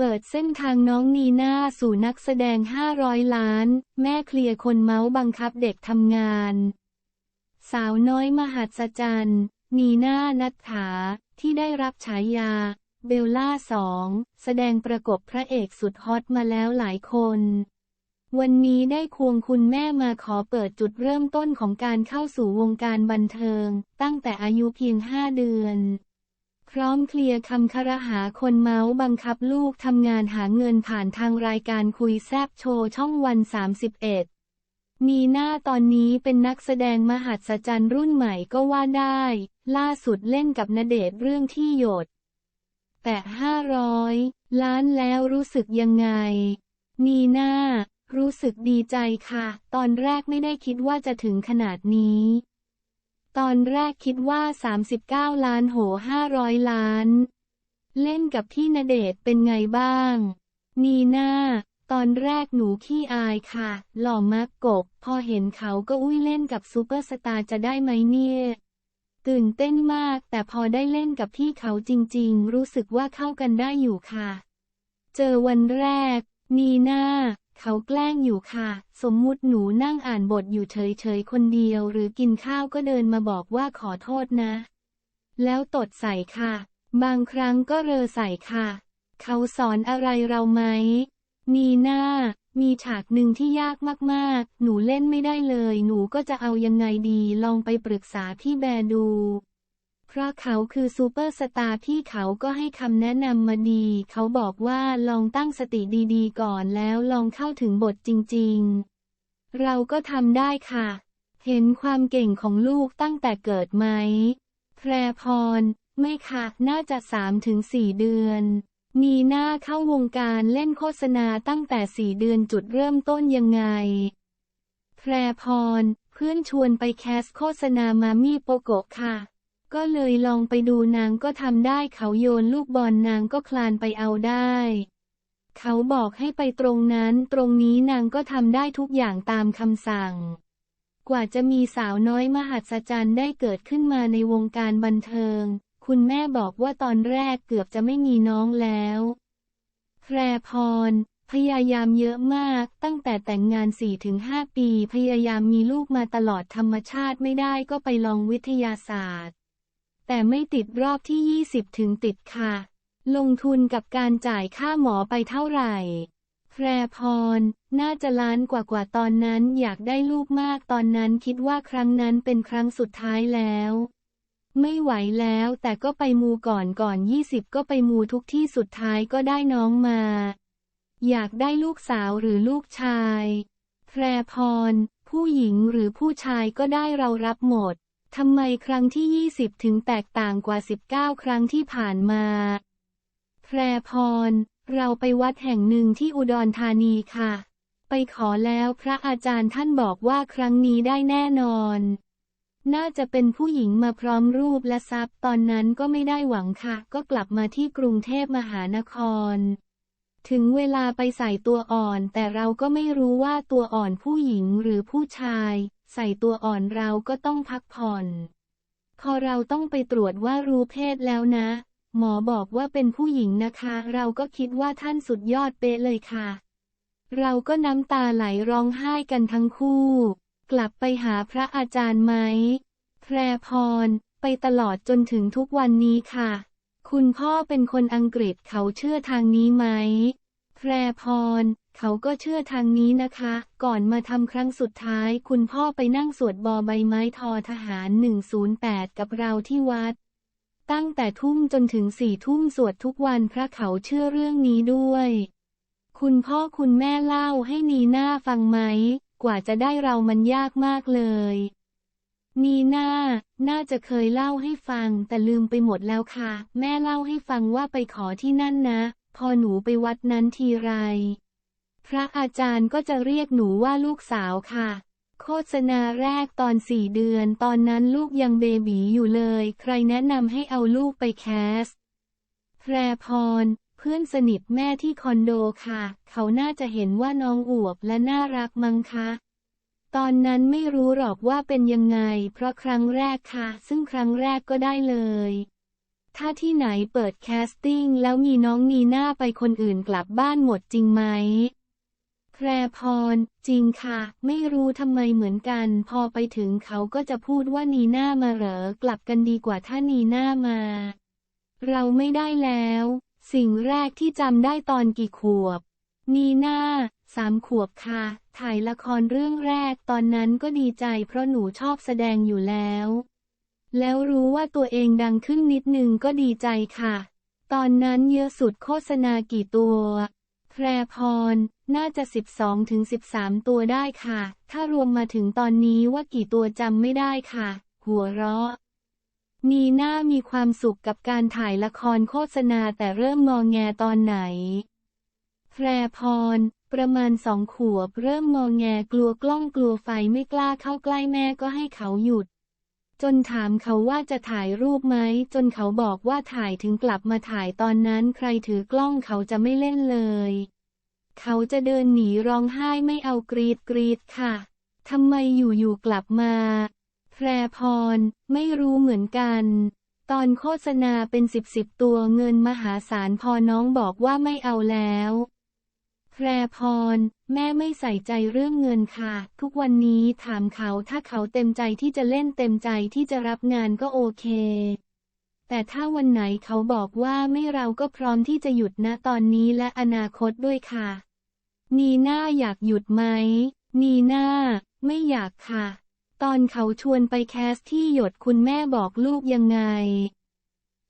เปิดเส้นทางน้องนีน่าสู่นักแสดง 500 ล้าน แม่เคลียร์คนเมาส์บังคับเด็กทำงาน สาวน้อยมหัศจรรย์ นีน่านัทธาที่ได้รับฉายา เบลล่าสองแสดงประกบพระเอกสุดฮอตมาแล้วหลายคน วันนี้ได้ควงคุณแม่มาขอเปิดจุดเริ่มต้นของการเข้าสู่วงการบันเทิง ตั้งแต่อายุเพียง 5 เดือน ร้อมเคลียร์คำคารหาคนเมาส์บังคับลูกทำงานหาเงินผ่านทางรายการคุยแซบโชว์ช่องวัน 31 มีหน้าตอนนี้เป็นนักแสดงมหัศจรรย์รุ่นใหม่ก็ว่าได้ ล่าสุดเล่นกับณเดชเรื่องที่หยด แต่ 500 ล้านแล้วรู้สึกยังไงนีน่ารู้สึกดีใจค่ะ ตอนแรกไม่ได้คิดว่าจะถึงขนาดนี้ ตอนแรกคิดว่า 39 ล้านโห 500 ล้าน เล่นกับพี่ณเดชเป็นไงบ้าง นีน่า ตอนแรกหนูขี้อายค่ะ หล่อมากกบ พอเห็นเขาก็อุ้ยเล่นกับซูเปอร์สตาร์จะได้ไหมเนี่ยตื่นเต้นมาก แต่พอได้เล่นกับพี่เขาจริงๆ รู้สึกว่าเข้ากันได้อยู่ค่ะ เจอวันแรก นีน่า เขาแกล้งอยู่ค่ะ สมมุติหนูนั่งอ่านบทอยู่เฉยๆคนเดียว หรือกินข้าวก็เดินมาบอกว่าขอโทษนะ แล้วตดใส่ค่ะ บางครั้งก็เรอใส่ค่ะ เขาสอนอะไรเราไหม นีน่า มีฉากหนึ่งที่ยากมากๆ หนูเล่นไม่ได้เลย หนูก็จะเอายังไงดี ลองไปปรึกษาพี่แบร์ดู เพราะเขาคือซูเปอร์สตาร์พี่เขาก็ให้คำแนะนำมาดี เขาบอกว่าลองตั้งสติดีๆ ก่อนแล้วลองเข้าถึงบทจริงๆ เราก็ทำได้ค่ะ เห็นความเก่งของลูกตั้งแต่เกิดไหม แพรพร ไม่ค่ะ น่าจะ3ถึง4เดือนนีน่าเข้าวงการเล่นโฆษณาตั้งแต่สี่เดือนจุดเริ่มต้นยังไง แพรพร เพื่อนชวนไปแคสโฆษณามามีโปโกะค่ะ ก็เลยลองไปดูนางก็ทำได้เขาโยนลูกบอลนางก็คลานไปเอาได้ เขาบอกให้ไปตรงนั้นตรงนี้นางก็ทำได้ทุกอย่างตามคำสั่ง กว่าจะมีสาวน้อยมหัศจรรย์ได้เกิดขึ้นมาในวงการบันเทิง คุณแม่บอกว่าตอนแรกเกือบจะไม่มีน้องแล้วแพรพรพยายามเยอะมากตั้งแต่แต่งงาน 4-5 ปี พยายามมีลูกมาตลอดธรรมชาติไม่ได้ก็ไปลองวิทยาศาสตร์ แต่ไม่ติดรอบที่ 20 ถึงติดค่ะ ลงทุนกับการจ่ายค่าหมอไปเท่าไหร่ แพรพร น่าจะล้านกว่ากว่าตอนนั้นอยากได้ลูกมากตอนนั้นคิดว่าครั้งนั้นเป็นครั้งสุดท้ายแล้ว ไม่ไหวแล้วแต่ก็ไปมูก่อนก่อน 20 ก็ไปมูทุกที่สุดท้ายก็ได้น้องมา อยากได้ลูกสาวหรือลูกชาย แพรพร ผู้หญิงหรือผู้ชายก็ได้เรารับหมด ทำไมครั้งที่ 20 ถึงแตกต่างกว่า 19 ครั้งที่ผ่านมา แพรพร เราไปวัดแห่งหนึ่งที่อุดรธานีค่ะ ไปขอแล้วพระอาจารย์ท่านบอกว่าครั้งนี้ได้แน่นอน น่าจะเป็นผู้หญิงมาพร้อมรูปและทรัพย์ตอนนั้นก็ไม่ได้หวังค่ะ ก็กลับมาที่กรุงเทพมหานคร ถึงเวลาไปใส่ตัวอ่อน แต่เราก็ไม่รู้ว่าตัวอ่อนผู้หญิงหรือผู้ชาย ใส่ตัวอ่อนเราก็ต้องพักผ่อน พอเราต้องไปตรวจว่ารู้เพศแล้วนะ หมอบอกว่าเป็นผู้หญิงนะคะ เราก็คิดว่าท่านสุดยอดเป๊ะเลยค่ะ เราก็น้ำตาไหลร้องไห้กันทั้งคู่ กลับไปหาพระอาจารย์ไหมแพรพร ไปตลอดจนถึงทุกวันนี้ค่ะ คุณพ่อเป็นคนอังกฤษเขาเชื่อทางนี้ไหมแพรพร เขาก็เชื่อทางนี้นะคะ ก่อนมาทำครั้งสุดท้าย คุณพ่อไปนั่งสวดบอใบไม้ทอทหาร 108 กับเราที่วัด ตั้งแต่ทุ่มจนถึงสี่ทุ่มสวดทุกวันพระเขาเชื่อเรื่องนี้ด้วย คุณพ่อคุณแม่เล่าให้นีน่าฟังไหม กว่าจะได้เรามันยากมากเลย นีน่าน่าจะเคยเล่าให้ฟัง แต่ลืมไปหมดแล้วค่ะ แม่เล่าให้ฟังว่าไปขอที่นั่นนะ พอหนูไปวัดนั้นทีไร พระอาจารย์ก็จะเรียกหนูว่าลูกสาวค่ะ โฆษณาแรกตอนสี่เดือนตอนนั้นลูกยังเบบีอยู่เลย ใครแนะนำให้เอาลูกไปแคส แพรพร เพื่อนสนิทแม่ที่คอนโดค่ะ เขาน่าจะเห็นว่าน้องอวบและน่ารักมั้งคะตอนนั้นไม่รู้หรอกว่าเป็นยังไง เพราะครั้งแรกค่ะ ซึ่งครั้งแรกก็ได้เลย ถ้าที่ไหนเปิดแคสติ้งแล้วมีน้องนีน่าไปคนอื่นกลับบ้านหมดจริงไหม แพรพร จริงค่ะ ไม่รู้ทำไมเหมือนกัน พอไปถึงเขาก็จะพูดว่านีน่ามาเหรอกลับกันดีกว่าถ้านีน่ามา เราไม่ได้แล้ว สิ่งแรกที่จำได้ตอนกี่ขวบ นีน่าสามขวบค่ะ ถ่ายละครเรื่องแรกตอนนั้นก็ดีใจเพราะหนูชอบแสดงอยู่แล้ว แล้วรู้ว่าตัวเองดังขึ้นนิดนึงก็ดีใจค่ะ ตอนนั้นเยอะสุดโฆษณากี่ตัว แพรพร น่าจะ 12ถึง13 ตัวได้ค่ะ ถ้ารวมมาถึงตอนนี้ว่ากี่ตัวจำไม่ได้ค่ะ หัวเราะนีน่ามีความสุขกับการถ่ายละครโฆษณาแต่เริ่มมองแงตอนไหน แพรพร ประมาณสองขวบเริ่มมองแงกลัวกล้องกลัวไฟไม่กล้าเข้าใกล้แม่ก็ให้เขาหยุด จนถามเขาว่าจะถ่ายรูปไหม จนเขาบอกว่าถ่ายถึงกลับมาถ่ายตอนนั้นใครถือกล้องเขาจะไม่เล่นเลย เขาจะเดินหนีร้องไห้ไม่เอากรีดกรีดค่ะ ทำไมอยู่ๆกลับมา แพรพร ไม่รู้เหมือนกัน ตอนโฆษณาเป็นสิบสิบตัวเงินมหาศาลพอน้องบอกว่าไม่เอาแล้ว แพรพร แม่ไม่ใส่ใจเรื่องเงินค่ะ ทุกวันนี้ถามเขาถ้าเขาเต็มใจที่จะเล่นเต็มใจที่จะรับงานก็โอเคแต่ถ้าวันไหนเขาบอกว่าไม่เราก็พร้อมที่จะหยุดนะตอนนี้และอนาคตด้วยค่ะ นีน่าอยากหยุดไหม นีน่า ไม่อยากค่ะ ตอนเขาชวนไปแคสที่หยดคุณแม่บอกลูกยังไง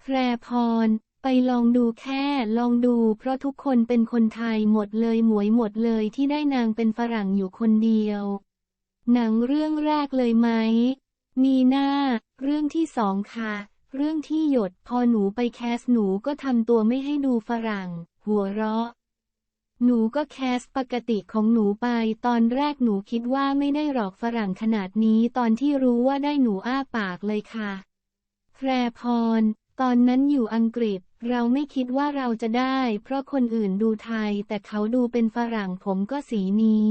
แพรพร ไปลองดูแค่ลองดู เพราะทุกคนเป็นคนไทยหมดเลยหมวยหมดเลยที่ได้นางเป็นฝรั่งอยู่คนเดียว หนังเรื่องแรกเลยไหม นีน่า เรื่องที่สองค่ะเรื่องที่หยดพอหนูไปแคสหนูก็ทำตัวไม่ให้ดูฝรั่ง หัวเราะ หนูก็แคสปกติของหนูไป ตอนแรกหนูคิดว่าไม่ได้หรอกฝรั่งขนาดนี้ตอนที่รู้ว่าได้หนูอ้าปากเลยค่ะแพรพร ตอนนั้นอยู่อังกฤษ เราไม่คิดว่าเราจะได้ เพราะคนอื่นดูไทย แต่เขาดูเป็นฝรั่งผมก็สีนี้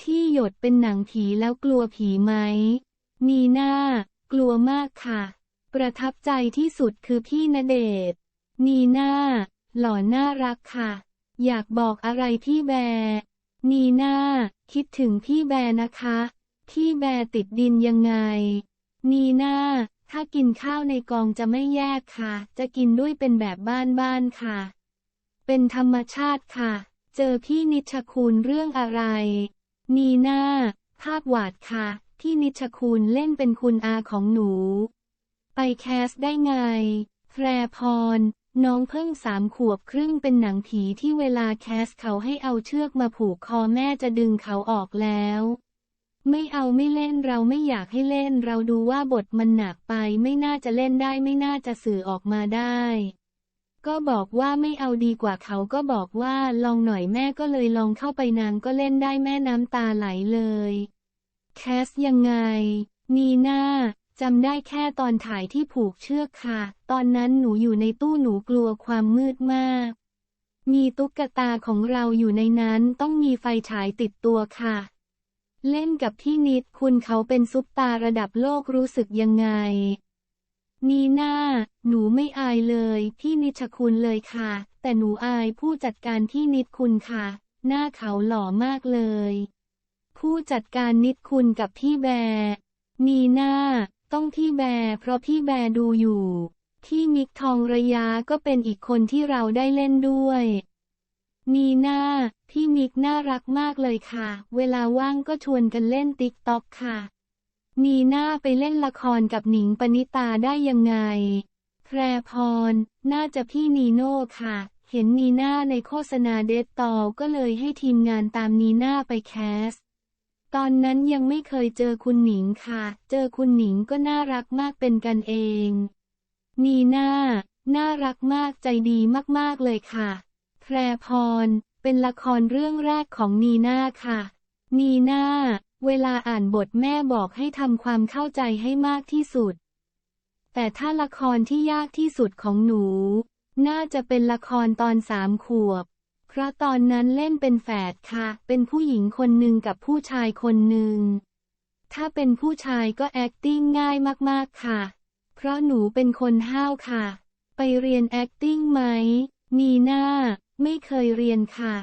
ที่หยดเป็นหนังผีแล้วกลัวผีไหมนีน่ากลัวมากค่ะ ประทับใจที่สุดคือพี่ณเดชนีน่าหล่อน่ารักค่ะ อยากบอกอะไรพี่แบร์นีน่า คิดถึงพี่แบร์นะคะ พี่แบร์ติดดินยังไง นีน่า ถ้ากินข้าวในกองจะไม่แยกค่ะ จะกินด้วยเป็นแบบบ้านๆค่ะ เป็นธรรมชาติค่ะ เจอพี่นิชคุณเรื่องอะไร นีน่า ภาพหวาดค่ะ พี่นิชคุณเล่นเป็นคุณอาของหนู ไปแคสได้ไง แพรพร น้องเพิ่งสามขวบครึ่งเป็นหนังผีที่เวลาแคสเขาให้เอาเชือกมาผูกคอแม่จะดึงเขาออกแล้ว ไม่เอาไม่เล่นเราไม่อยากให้เล่นเราดูว่าบทมันหนักไปไม่น่าจะเล่นได้ไม่น่าจะสื่อออกมาได้ ก็บอกว่าไม่เอาดีกว่าเขาก็บอกว่าลองหน่อยแม่ก็เลยลองเข้าไปนางก็เล่นได้แม่น้ำตาไหลเลย แคสยังไงนีน่า จำได้แค่ตอนถ่ายที่ผูกเชือกค่ะ ตอนนั้นหนูอยู่ในตู้หนูกลัวความมืดมาก มีตุ๊กตาของเราอยู่ในนั้นต้องมีไฟฉายติดตัวค่ะ เล่นกับพี่นิดคุณเขาเป็นซุปตาระดับโลกรู้สึกยังไง นีน่า หนูไม่อายเลย พี่นิชคุณเลยค่ะ แต่หนูอายผู้จัดการพี่นิดคุณค่ะ หน้าเขาหล่อมากเลย ผู้จัดการนิดคุณกับพี่แบร์นีน่า ต้องพี่แบร์เพราะพี่แบร์ดูอยู่พี่มิกทองระยะก็เป็นอีกคนที่เราได้เล่นด้วยนีน่าพี่มิกน่ารักมากเลยค่ะ เวลาว่างก็ชวนกันเล่นติ๊กต็อกค่ะ นีน่าไปเล่นละครกับหนิงปณิตาได้ยังไง แพรพร น่าจะพี่นีโน่ค่ะ เห็นนีน่าในโฆษณาเดตตอก็เลยให้ทีมงานตามนีน่าไปแคส ตอนนั้นยังไม่เคยเจอคุณหนิงค่ะ เจอคุณหนิงก็น่ารักมากเป็นกันเอง นีน่า น่ารักมากใจดีมากๆเลยค่ะ แพรพร เป็นละครเรื่องแรกของนีน่าค่ะ นีน่า เวลาอ่านบทแม่บอกให้ทำความเข้าใจให้มากที่สุด แต่ถ้าละครที่ยากที่สุดของหนู น่าจะเป็นละครตอนสามขวบ เพราะตอนนั้นเล่นเป็นแฝดค่ะ เป็นผู้หญิงคนหนึ่งกับผู้ชายคนหนึ่ง ถ้าเป็นผู้ชายก็ acting ง่ายมากๆค่ะ เพราะหนูเป็นคนห้าวค่ะ ไปเรียน acting ไหมนีน่าไม่เคยเรียนค่ะ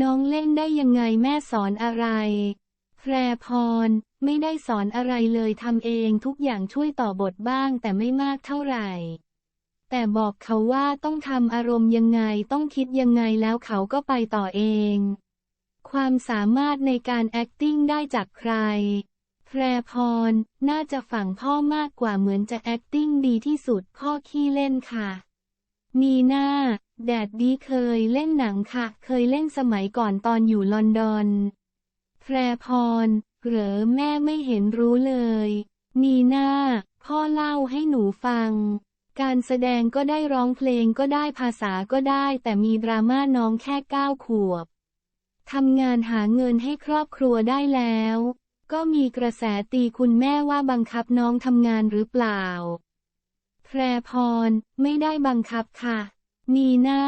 น้องเล่นได้ยังไงแม่สอนอะไรแพรพร ไม่ได้สอนอะไรเลยทำเองทุกอย่างช่วยต่อบทบ้างแต่ไม่มากเท่าไหร่ แต่บอกเขาว่าต้องทำอารมณ์ยังไงต้องคิดยังไงแล้วเขาก็ไปต่อเอง ความสามารถในการ acting ได้จากใคร แพรพร น่าจะฝั่งพ่อมากกว่าเหมือนจะ acting ดีที่สุดพ่อขี้เล่นค่ะนีน่าแดดดีเคยเล่นหนังค่ะ เคยเล่นสมัยก่อนตอนอยู่ลอนดอน แพรพร เหรอแม่ไม่เห็นรู้เลยนีน่าพ่อเล่าให้หนูฟัง การแสดงก็ได้ร้องเพลงก็ได้ภาษาก็ได้ แต่มีดราม่าน้องแค่เก้าขวบทำงานหาเงินให้ครอบครัวได้แล้ว ก็มีกระแสตีคุณแม่ว่าบังคับน้องทำงานหรือเปล่า แพรพร ไม่ได้บังคับค่ะนีน่า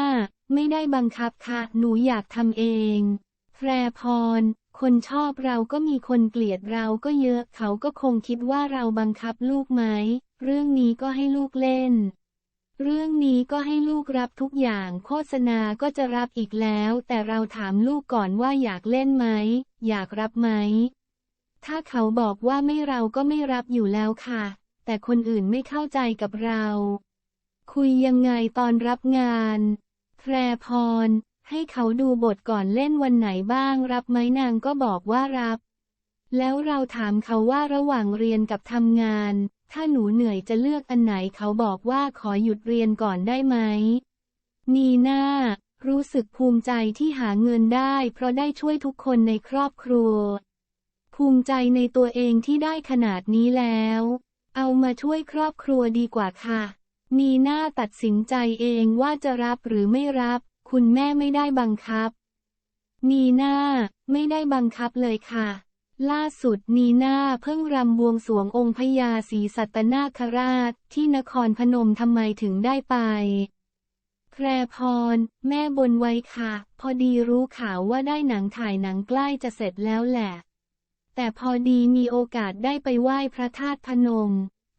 ไม่ได้บังคับค่ะ หนูอยากทำเอง แพรพร คนชอบเราก็มีคนเกลียดเราก็เยอะ เขาก็คงคิดว่าเราบังคับลูกไหม เรื่องนี้ก็ให้ลูกเล่น เรื่องนี้ก็ให้ลูกรับทุกอย่างโฆษณาก็จะรับอีกแล้ว แต่เราถามลูกก่อนว่าอยากเล่นไหม อยากรับไหม ถ้าเขาบอกว่าไม่เราก็ไม่รับอยู่แล้วค่ะ แต่คนอื่นไม่เข้าใจกับเรา คุยยังไงตอนรับงาน แพรพร ให้เขาดูบทก่อนเล่นวันไหนบ้างรับไหมนางก็บอกว่ารับแล้วเราถามเขาว่าระหว่างเรียนกับทำงาน ถ้าหนูเหนื่อยจะเลือกอันไหนเขาบอกว่าขอหยุดเรียนก่อนได้ไหม นีน่า รู้สึกภูมิใจที่หาเงินได้ เพราะได้ช่วยทุกคนในครอบครัว ภูมิใจในตัวเองที่ได้ขนาดนี้แล้ว เอามาช่วยครอบครัวดีกว่าค่ะ นีน่าตัดสินใจเองว่าจะรับหรือไม่รับ คุณแม่ไม่ได้บังคับ นีน่า ไม่ได้บังคับเลยค่ะ ล่าสุดนีน่าเพิ่งรำบวงสวงองค์พญาศรีสัตนาคราช ที่นครพนมทำไมถึงได้ไป แพรพร แม่บนไว้ค่ะ พอดีรู้ข่าวว่าได้หนังถ่ายหนังใกล้จะเสร็จแล้วแหละ แต่พอดีมีโอกาสได้ไปไหว้พระธาตุพนม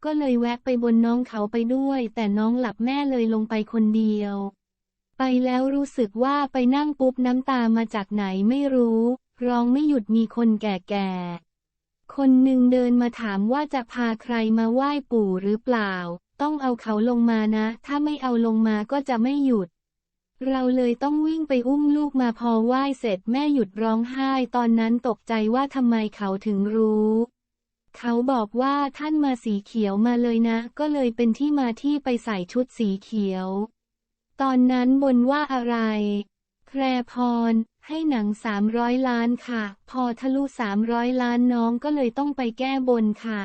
ก็เลยแวะไปบนน้องเขาไปด้วย แต่น้องหลับแม่เลยลงไปคนเดียว ไปแล้วรู้สึกว่าไปนั่งปุ๊บน้ำตามาจากไหนไม่รู้ ร้องไม่หยุดมีคนแก่ๆ คนหนึ่งเดินมาถามว่าจะพาใครมาไหว้ปู่หรือเปล่า ต้องเอาเขาลงมานะ ถ้าไม่เอาลงมาก็จะไม่หยุด เราเลยต้องวิ่งไปอุ้มลูกมาพอไหว้เสร็จแม่หยุดร้องไห้ตอนนั้นตกใจว่าทำไมเขาถึงรู้ เขาบอกว่าท่านมาสีเขียวมาเลยนะ ก็เลยเป็นที่มาที่ไปใส่ชุดสีเขียว ตอนนั้นบนว่าอะไร แพรพร ให้หนังสามร้อยล้านค่ะ พอทะลุสามร้อยล้านน้องก็เลยต้องไปแก้บนค่ะ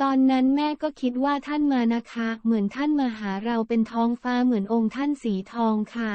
ตอนนั้นแม่ก็คิดว่าท่านมานะคะ เหมือนท่านมาหาเราเป็นท้องฟ้าเหมือนองค์ท่านสีทองค่ะ